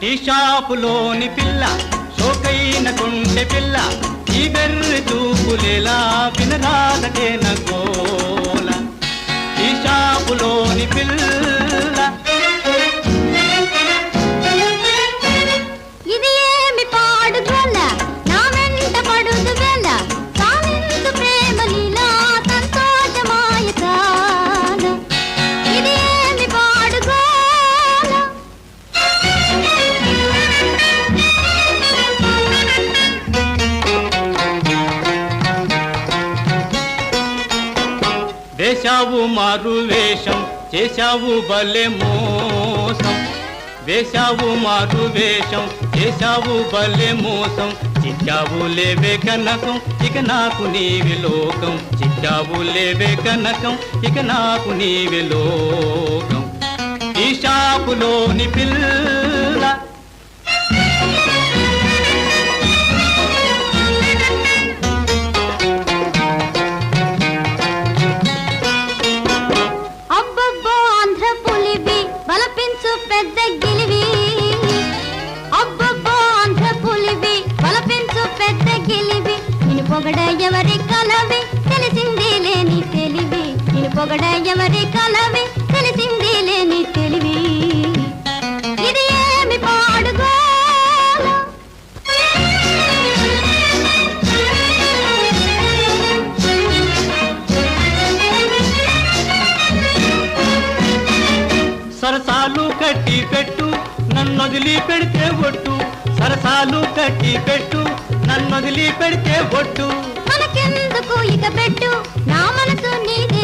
Tea షాపులోని పిల్ల షోకైన కొండె పిల్ల ఈ బెర్రి చూపులేలా వినరాలకే నగోల టీ షాపులోని పిల్ల వేశావు మారు వేషం చేశావు బలే మోసం. వేశావు మారు వేషం చేశావు బలే మోసం. చిచ్చావు లేవే కనకం ఇక నాకు నీవి లోకం. చిచ్చావు లేవే కనకం ఇక నాకు నీవి లోకం. ఈ షాపులోని పిల్ల పెద్ద గిలివి. అబ్బబ్బో ఆంధ్ర పులివి. బలపించు పెద్ద గిలివి. నిన్ను పొగడ ఎవరి కలవి? తెలిసింది లేని తెలివి. నేను పొగడ ఎవరి కలవి? సరసాలు కట్టి పెట్టు నన్ను వదిలి పెడితే ఒట్టు. సరసాలు కట్టి పెట్టు నన్ను వదిలి పెడితే ఒట్టు. మనకెందుకు ఇక పెట్టు? నా మనసు నీది.